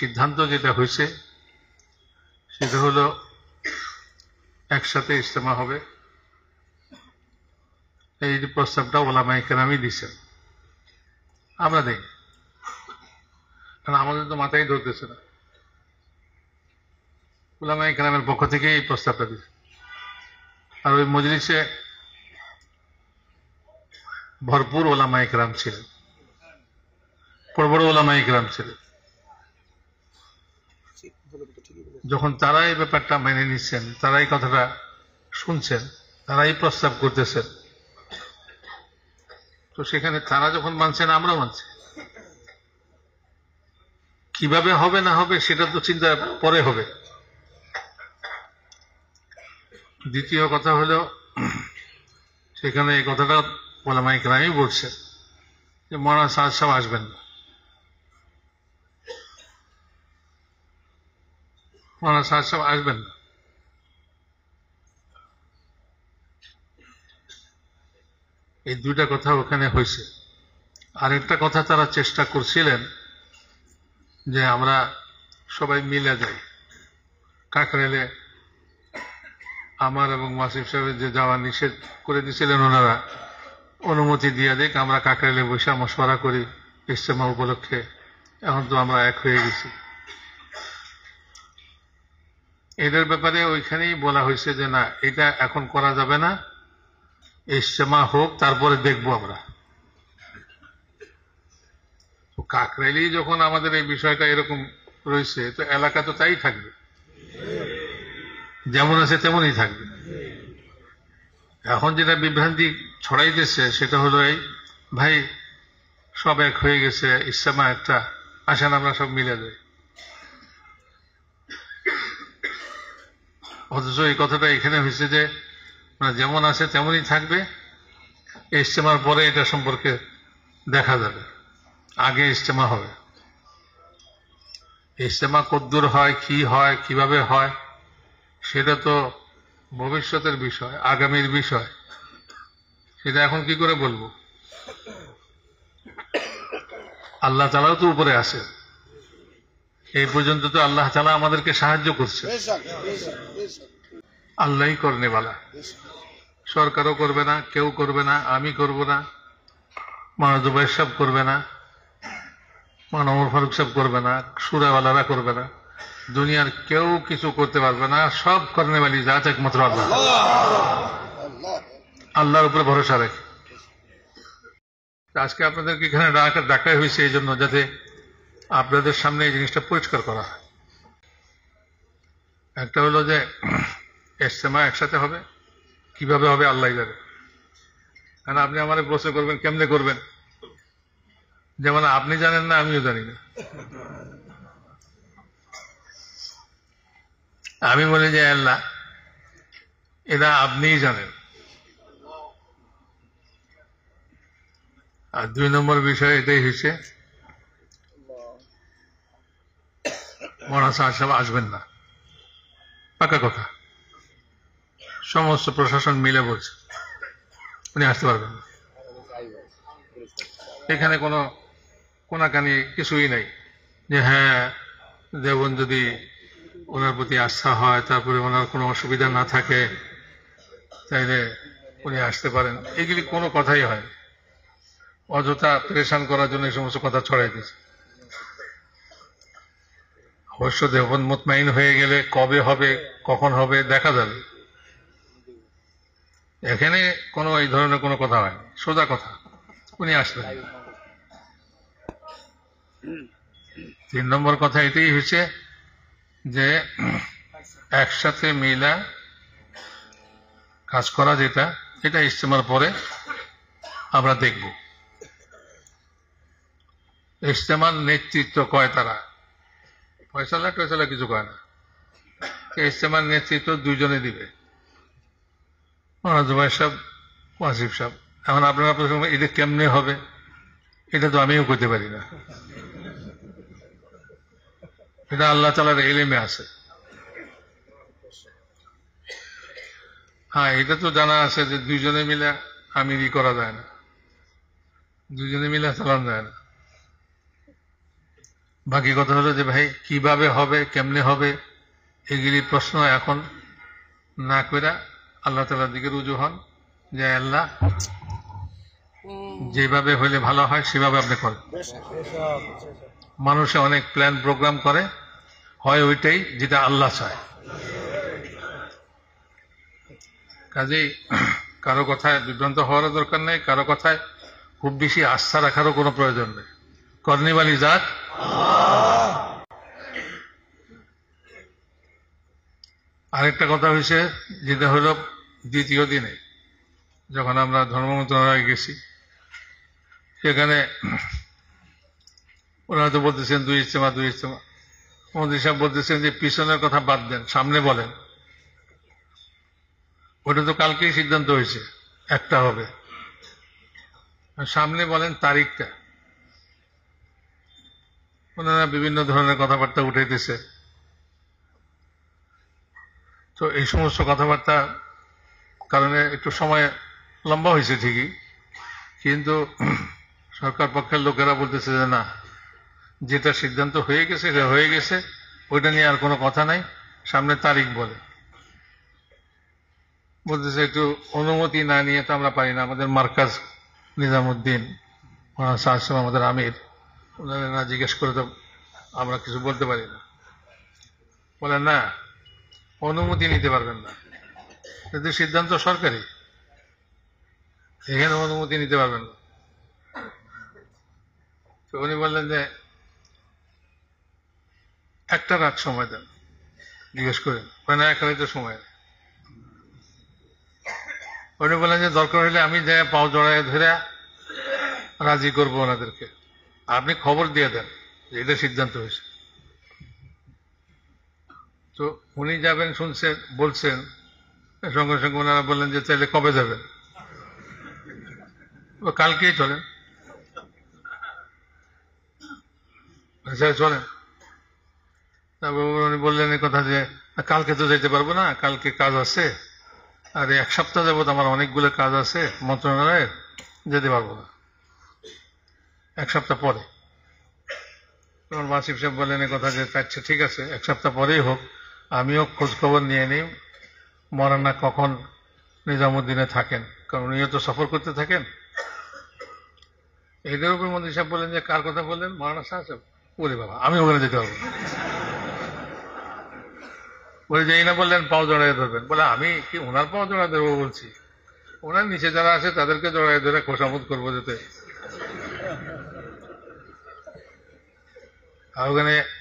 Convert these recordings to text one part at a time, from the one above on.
সিদ্ধান্ত যেটা হয়েছে, সেটা হলো একসাথে ইজতেমা হবে। এই প্রস্তাবটা ওলামাই কেরামই দিচ্ছেন আমরা দেখি। কারণ আমাদের তো মাথায় ধরতেছে না। ওলামাই কেরামের পক্ষ থেকে এই প্রস্তাবটা দিচ্ছে আর ওই মজলিসে ভরপুর ওলামাই কেরাম ছিলেন। বড় বড় ওলামাই কেরাম ছিলেন। যখন তারা এই ব্যাপারটা মেনে নিচ্ছেন তারা এই কথাটা শুনছেন, তারাই প্রস্তাব করতেছেন, তো সেখানে তারা যখন মানছেন আমরা মানছি। কীভাবে হবে না হবে, সেটা তো চিন্তা পরে হবে। দ্বিতীয় কথা হলো, সেখানে এই কথাটা ওলামাই কেরামই বলছেন যে মরা সব আসবেন না। মরা সাজ সব আসবেন না। এই দুইটা কথা ওখানে হয়েছে। আরেকটা কথা তারা চেষ্টা করছিলেন যে আমরা সবাই মিলে যাই। কাকরেলে আমার এবং মাসিফ সাহেবের যে যাওয়া নিষেধ করে দিয়েছিলেন ওনারা, অনুমতি দিয়ে দেখ আমরা কাকরেলে বসে মশওয়ারা করি ইস্তেমা উপলক্ষে। এখন তো আমরা এক হয়ে গেছি। এদের ব্যাপারে ওইখানেই বলা হয়েছে যে, না, এটা এখন করা যাবে না। ইস্তেমা হোক, তারপরে দেখব আমরা। কাকরাইলি যখন আমাদের এই বিষয়টা এরকম রয়েছে, তো এলাকা তো তাই থাকবে। যেমন আছে তেমনই থাকবে। এখন যেটা বিভ্রান্তি ছড়াইতেছে, সেটা হলো এই, ভাই, সব এক হয়ে গেছে ইসলামা একটা, আসেন, আমরা সব মিলে যাই। অথচ এই কথাটা এখানে হয়েছে যে মানে যেমন আছে তেমনই থাকবে। ইজতেমার পরে এটা সম্পর্কে দেখা যাবে। আগে ইজতেমা হবে। ইজতেমা কদ্দুর হয়, কি হয়, কীভাবে হয়, সেটা তো ভবিষ্যতের বিষয়, আগামীর বিষয়। সেটা এখন কি করে বলব? আল্লাহ তালাও তো উপরে আছে। এই পর্যন্ত তো আল্লাহ তালা আমাদেরকে সাহায্য করছে। আল্লাহই করনেওয়ালা সরকারও করবে না, কেউ করবে না, আমি করব না মানজুবাই সাহেব করবে না মানমর ফারুক সাহেব করবে না, সুরাওয়ালারা করবে না। দুনিয়ার কেউ কিছু করতে পারবে না, সব করনেওয়ালি জাত একমাত্র আল্লাহ। আল্লাহর উপরে ভরসা রেখে। আজকে আপনাদেরকে এখানে ডাকা হয়েছে এই জন্য যাতে আপনাদের সামনে এই জিনিসটা পরিষ্কার করা হয়। একটা হলো যে এস্তেমা একসাথে হবে? কীভাবে হবে? আল্লাহ যাবে কারণ আপনি আমার প্রশ্ন করবেন, কেমনে করবেন? যেমন আপনি জানেন না, আমিও জানি না। আমি বলি যে, আল্লাহ, এটা আপনিই জানেন। আর দুই নম্বর বিষয় এটাই হয়েছে মহারাজ সাহেব আসবেন না। পাকা কথা। সমস্ত প্রশাসন মিলে বলছে। উনি আসতে পারবেন এখানে কোনো কোনাকানি কিছুই নাই। যে হ্যাঁ দেবন যদি ওনার প্রতি আস্থা হয়, তারপরে ওনার কোনো অসুবিধা না থাকে, তাইলে উনি আসতে পারেন। এগুলি কোনো কথাই হয় অযথা প্রেশান করার জন্য এই সমস্ত কথা ছড়াই দিয়েছে। অবশ্য দেবন মোতমাইন হয়ে গেলে কবে হবে, কখন হবে, দেখা যাবে। এখানে কোনো এই ধরনের কোনো কথা হয়নি সোজা কথা। উনি আসবেন তিন নম্বর কথা এটাই হয়েছে যে একসাথে মিলা কাজ করা যেটা, এটা ইস্তেমার পরে আমরা দেখব। ইস্তেমার নেতৃত্ব কয় তারা? ফয়সালা টয়সালা কিছু কয় না। ইস্তেমার নেতৃত্ব দুইজনে দিবে। জুবাই সাহেব, ওয়াসিফ সাহেব, এখন আপনারা প্রশ্ন এটা কেমনে হবে? এটা তো আমিও করতে পারি না। এটা আল্লাহ তালার এলেমে আছে। হ্যাঁ এটা তো জানা আছে যে দুইজনে মিলে আমিরি করা যায় না। দুইজনে মিলে চালানো যায় না। বাকি কথা হলো যে ভাই, কীভাবে হবে, কেমনে হবে, এগুলি প্রশ্ন এখন না করে আল্লাহ তালার দিকে রুজু হন যে আল্লাহ যেভাবে হইলে ভালো হয় সেভাবে আপনি করেন। মানুষে অনেক প্ল্যান প্রোগ্রাম করে হয় ওইটাই যেটা আল্লাহ চায়। কাজেই কারও কথায় বিভ্রান্ত হওয়ারও দরকার নেই কারও কথায় খুব বেশি আস্থা রাখারও কোনো প্রয়োজন নেই। কর্নিবালি জাত। আরেকটা কথা হয়েছে, যেটা হলো দ্বিতীয় দিনে, যখন আমরা ধর্ম মন্ত্রণালয়ে গেছি, সেখানে ওনারা তো বলতেছেন দুই ইস্তেমা দুই ইস্তেমা মন্ত্রী সাহেব বলতেছেন যে পিছনের কথা বাদ দেন, সামনে বলেন। ওটা তো কালকেই সিদ্ধান্ত হয়েছে, একটা হবে। সামনে বলেন তারিখটা। ওনারা বিভিন্ন ধরনের কথাবার্তা উঠাইতেছে। তো এই সমস্ত কথাবার্তা কারণে একটু সময় লম্বা হয়েছে ঠিকই। কিন্তু সরকার পক্ষের লোকেরা বলতেছে যে না, যেটা সিদ্ধান্ত হয়ে গেছে সেটা হয়ে গেছে, ওইটা নিয়ে আর কোনো কথা নাই, সামনে তারিখ বলে। বলতেছে একটু অনুমতি না নিয়ে তো আমরা পারি না, আমাদের মার্কাজ নিজামুদ্দিন সাহসাম আমাদের আমির, ওনারা না জিজ্ঞেস করে তো আমরা কিছু বলতে পারি না। বলে না অনুমতি নিতে পারবেন না। কিন্তু সিদ্ধান্ত সরকারি। এখানে অনুমতি নিতে পারবেন না। তো উনি বললেন যে, একটা রাত সময় দেন। জিজ্ঞেস করেন না এক রাতের সময়। উনি বললেন যে, দরকার হলে আমি যাই পাও জড়ায় ধরে রাজি করব ওনাদেরকে। আপনি খবর দিয়ে দেন, যে এটা সিদ্ধান্ত হয়েছে। তো উনি যাবেন শুনছেন, বলছেন, সঙ্গে সঙ্গে ওনারা বললেন যে তাহলে কবে যাবেন? কালকেই চলেন। আচ্ছা চলেন। তারপর উনি বললেন এই কথা যে কালকে তো যেতে পারব না, কালকে কাজ আছে। আর এক সপ্তাহ যাবত আমার অনেকগুলো কাজ আছে মন্ত্রণালয়ের যেতে পারব না। এক সপ্তাহ পরে। তখন মাসিফ সাহেব বললেন কথা যে আচ্ছা ঠিক আছে, এক সপ্তাহ পরেই হোক। আমিও খোঁজখবর নিয়ে নিই। মরানা কখন নিজামুদ্দিনে থাকেন? কারণ উনিও তো সফর করতে থাকেন। এদের উপর মন্ত্রী সাহেব বললেন যে, কার কথা বললেন? মরানা সাহেব। ওরে বাবা, আমি ওখানে যেতে পারব বলে যেই না বললেন, পাও জড়াই ধরবেন। বলে, আমি কি ওনার পাও জড়াই ধরবো বলছি? ওনার নিচে যারা আছে, তাদেরকে জড়াই ধরে খোসামত করব যেতে। আর ওখানে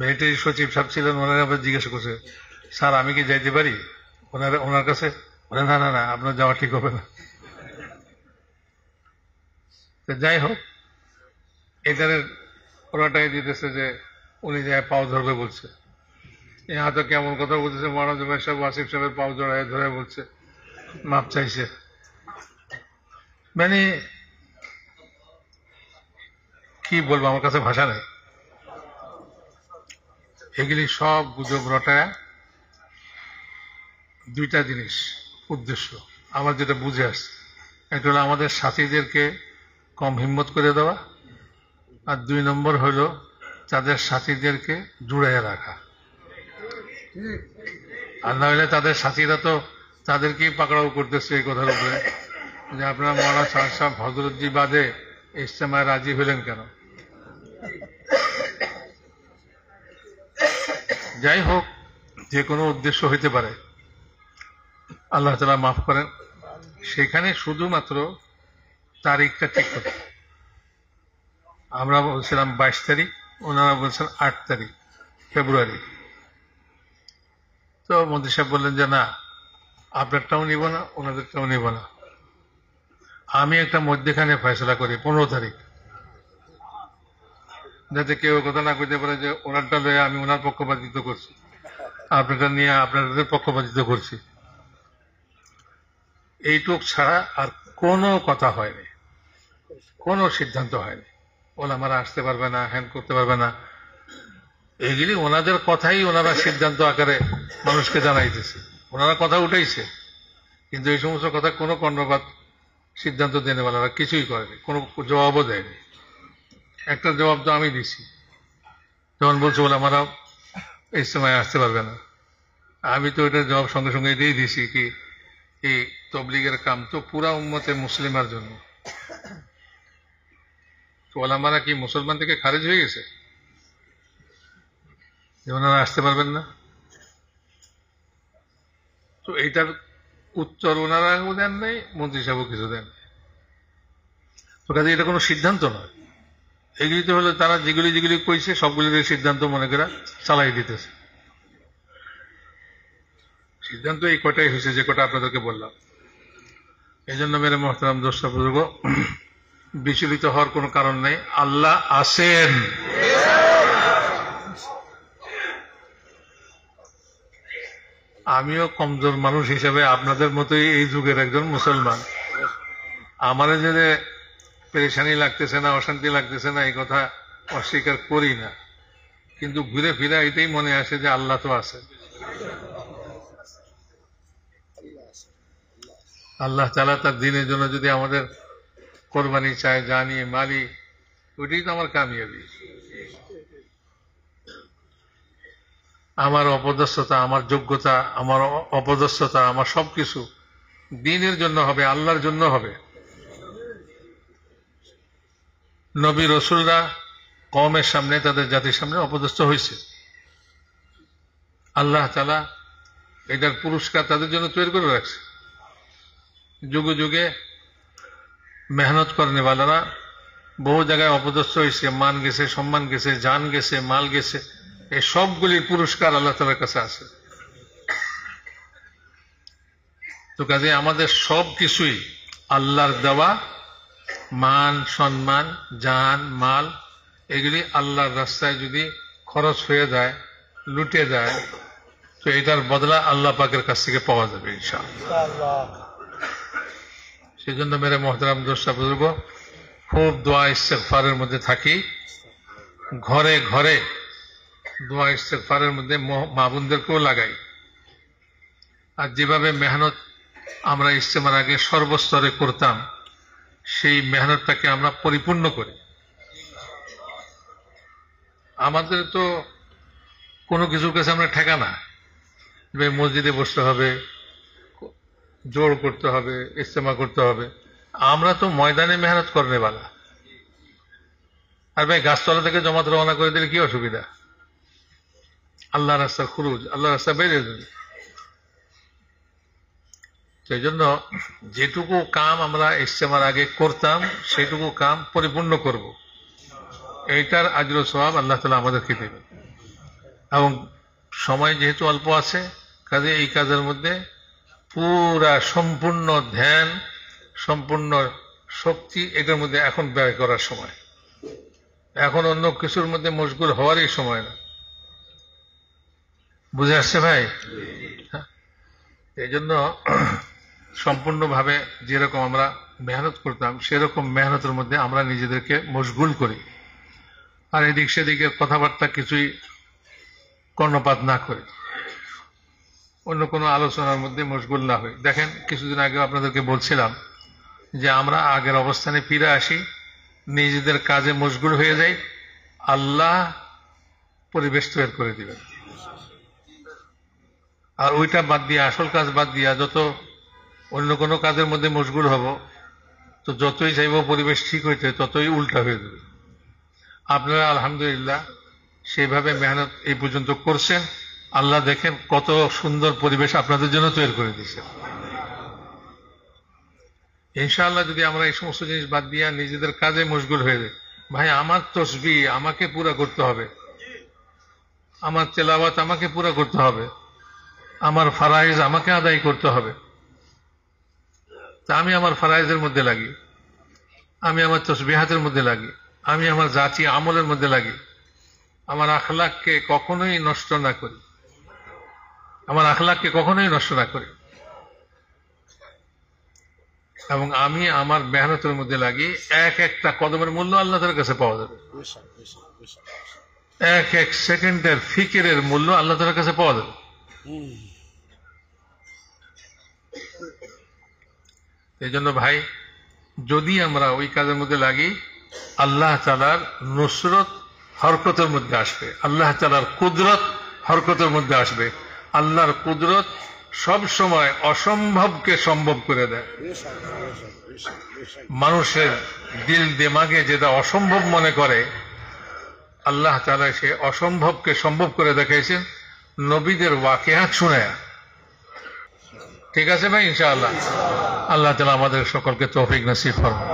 মিলিটারি সচিব সাহেব ছিলেন, ওনারা আবার জিজ্ঞাসা করছে, স্যার, আমি কি যাইতে পারি? ওনার ওনার কাছে বলে না না না, আপনার যাওয়া ঠিক হবে না। যাই হোক, এটার ওরাটাই দিতেছে যে, উনি যায় পাও ধরবে বলছে। ইহা তো কেমন কথা বলতেছে, মহারাজ ভাই সাহেব, আসিফ সাহেবের পাও জড়ায় ধরে বলছে, মাপ চাইছে। মানে কি বলব, আমার কাছে ভাষা নেই। এগুলি সব গুজব রটায় দুইটা জিনিস, উদ্দেশ্য। আমার যেটা বুঝে আসছে, একটা হলো আমাদের সাথীদেরকে কম হিম্মত করে দেওয়া, আর দুই নম্বর হলো তাদের সাথীদেরকে জুড়াইয়া রাখা। আর না হলে তাদের সাথীরা তো তাদেরকেই পাকড়াও করতেছে এই কথার উপরে। যে আপনার মরা সাহসাহ হজরতজি বাদে ইস্তেমায় রাজি হলেন কেন? যাই হোক, যে কোনো উদ্দেশ্য হইতে পারে। আল্লাহ তালা মাফ করেন। সেখানে শুধুমাত্র তারিখটা ঠিক করতে। আমরা বলছিলাম বাইশ তারিখ, ওনারা বলছেন আট তারিখ, ফেব্রুয়ারি। তো মন্ত্রী সাহেব বললেন যে, না, আপনারটাও নিব না, ওনাদেরটাও নিব না। আমি একটা মধ্যেখানে ফয়সলা করি, পনেরো তারিখ। যাতে কেউ কথা না করতে পারে যে ওনারটা লয়ে আমি ওনার পক্ষপাতিত্ব করছি। আপনারটা নিয়ে আপনাদের পক্ষপাতিত্ব করছি। এইটুক ছাড়া আর কোনো কথা হয়নি। কোনো সিদ্ধান্ত হয়নি। ওলামারা আসতে পারবে না, হ্যান করতে পারবে না। এগুলি ওনাদের কথাই ওনারা সিদ্ধান্ত আকারে মানুষকে জানাইতেছে। ওনারা কথা উঠাইছে। কিন্তু এই সমস্ত কথা কোনো কর্ণপাত সিদ্ধান্ত দেনে দেনেওয়ালারা কিছুই করেনি, কোনো জবাবও দেয়নি। একটা জবাব তো আমি দিছি। যেমন বলছে, বলে আমারা এই সময় আসতে পারবে না। আমি তো এটা জবাব সঙ্গে সঙ্গে দিয়ে দিছি কি, এই তবলিগের কাম তো পুরা উম্মতে মুসলিমার জন্য। তো ওলামারা কি মুসলমান থেকে খারিজ হয়ে গেছে? ওনারা আসতে পারবেন না। তো এইটার উত্তর ওনারাও দেন নাই, মন্ত্রী সাহেবও কিছু দেন। তো কাজে এটা কোনো সিদ্ধান্ত নয়। এগুলি তো হলো তারা যেগুলি যেগুলি কইছে সবগুলির সিদ্ধান্ত মনে করে চালাই দিতেছে। সিদ্ধান্ত এই কটাই হয়েছে যে কটা আপনাদেরকে বললাম। এই জন্য মেরে মহতারাম দোষটা বুজুর্গ বিচলিত হওয়ার কোনো কারণ নেই। আল্লাহ আসেন আমিও কমজোর মানুষ হিসেবে আপনাদের মতোই এই যুগের একজন মুসলমান। আমার যে পেরেশানি লাগতেছে না, অশান্তি লাগতেছে না, এই কথা অস্বীকার করি না। কিন্তু ঘুরে ফিরে এটাই মনে আসে যে আল্লাহ তো আছে। আল্লাহ তালা তার দিনের জন্য যদি আমাদের কোরবানি চায়, জানি, মালি, ওইটাই তো আমার কামিয়াবি। আমার অপদস্থতা, আমার যোগ্যতা, আমার অ- অপদস্থতা, আমার সবকিছু দিনের জন্য হবে, আল্লাহর জন্য হবে। নবী রসুলরা কমের সামনে, তাদের জাতির সামনে অপদস্থ হয়েছে। আল্লাহ তালা এটার পুরস্কার তাদের জন্য তৈরি করে রাখছে। যুগে যুগে মেহনত করেনেওয়ালারা বহু জায়গায় অপদস্থ হয়েছে। মান গেছে, সম্মান গেছে, জান গেছে, মাল গেছে। এই সবগুলির পুরস্কার আল্লাহ তালার কাছে আছে। তো কাজে আমাদের সব কিছুই আল্লাহর দেওয়া মান, সম্মান, জান, মাল, এগুলি আল্লাহর রাস্তায় যদি খরচ হয়ে যায়, লুটে যায়, তো এটার বদলা আল্লাহ পাকের কাছ থেকে পাওয়া যাবে ইনশাআল্লাহ। সেই জন্য মেরে মহতারাম দোষা বুজুর্গ, খুব দোয়া ইস্তেকফারের মধ্যে থাকি। ঘরে ঘরে দোয়া ইস্তেকফারের মধ্যে মা বোনদেরকেও লাগাই। আর যেভাবে মেহনত আমরা ইস্তেমার আগে সর্বস্তরে করতাম সেই মেহনতটাকে আমরা পরিপূর্ণ করি। আমাদের তো কোনো কিছুর কাছে আমরা ঠেকা না। যে মসজিদে বসতে হবে, জোর করতে হবে ইস্তেমা করতে হবে। আমরা তো ময়দানে মেহনত করনে বালা। আর ভাই, গাছতলা থেকে জমাত রওনা করে দিলে কি অসুবিধা? আল্লাহ রাস্তা খুরুজ আল্লাহ রাস্তা বেরিয়ে যাবে। সেই জন্য যেটুকু কাম আমরা ইস্তেমার আগে করতাম সেটুকু কাম পরিপূর্ণ করব। এইটার আজর স্বভাব আল্লাহ তালা আমাদেরকে দেবে এবং সময় যেহেতু অল্প আছে কাজে এই কাজের মধ্যে পুরা সম্পূর্ণ ধ্যান সম্পূর্ণ শক্তি এটার মধ্যে এখন ব্যয় করার সময়। এখন অন্য কিছুর মধ্যে মশগুল হওয়ারই সময় না। বুঝে আসছে ভাই? হ্যাঁ। এই জন্য সম্পূর্ণভাবে যেরকম আমরা মেহনত করতাম, সেরকম মেহনতের মধ্যে আমরা নিজেদেরকে মশগুল করি। আর এদিক সেদিকের কথাবার্তা কিছুই কর্ণপাত না করি। অন্য কোনো আলোচনার মধ্যে মশগুল না হই। দেখেন, কিছুদিন আগে আপনাদেরকে বলছিলাম যে আমরা আগের অবস্থানে ফিরে আসি, নিজেদের কাজে মশগুল হয়ে যাই, আল্লাহ পরিবেশ তৈরি করে দিবেন। আর ওইটা বাদ দিয়ে, আসল কাজ বাদ দিয়া, যত অন্য কোনো কাজের মধ্যে মশগুল হব, তো যতই চাইব পরিবেশ ঠিক হইতে ততই উল্টা হয়ে যাবে। আপনারা আলহামদুলিল্লাহ সেইভাবে মেহনত এই পর্যন্ত করছেন। আল্লাহ দেখেন কত সুন্দর পরিবেশ আপনাদের জন্য তৈরি করে দিয়েছেন ইনশাআল্লাহ যদি আমরা এই সমস্ত জিনিস বাদ দিয়ে নিজেদের কাজে মশগুল হয়ে যাই, ভাই, আমার তসবি আমাকে পুরা করতে হবে। আমার তেলাওয়াত আমাকে পুরা করতে হবে। আমার ফারাইজ আমাকে আদায় করতে হবে। তা আমি আমার ফারাইজের মধ্যে লাগি। আমি আমার তসবিহাতের মধ্যে লাগি। আমি আমার জাতি আমলের মধ্যে লাগি। আমার আখলাককে কখনোই নষ্ট না করি। আমার আখলাককে কখনোই নষ্ট না করি। এবং আমি আমার মেহনতের মধ্যে লাগি। এক একটা কদমের মূল্য আল্লাহ তার কাছে পাওয়া যাবে। এক এক সেকেন্ডের ফিকিরের মূল্য আল্লাহ তালার কাছে পাওয়া যাবে। এই জন্য ভাই, যদি আমরা ওই কাজের মধ্যে লাগি, আল্লাহ তালার নুসরত হরকতের মধ্যে আসবে। আল্লাহ তালার কুদরত হরকতের মধ্যে আসবে। আল্লাহর কুদরত সব সময় অসম্ভবকে সম্ভব করে দেয়। মানুষের দিল দেমাগে যেটা অসম্ভব মনে করে, আল্লাহ তালা সে অসম্ভবকে সম্ভব করে দেখাইছেন। নবীদের ওয়াকেহাত শুনে ঠিক আছে ভাই ইনশাআল্লাহ আল্লাহ তালা আমাদের সকলকে তৌফিক নসিফ ফরমান.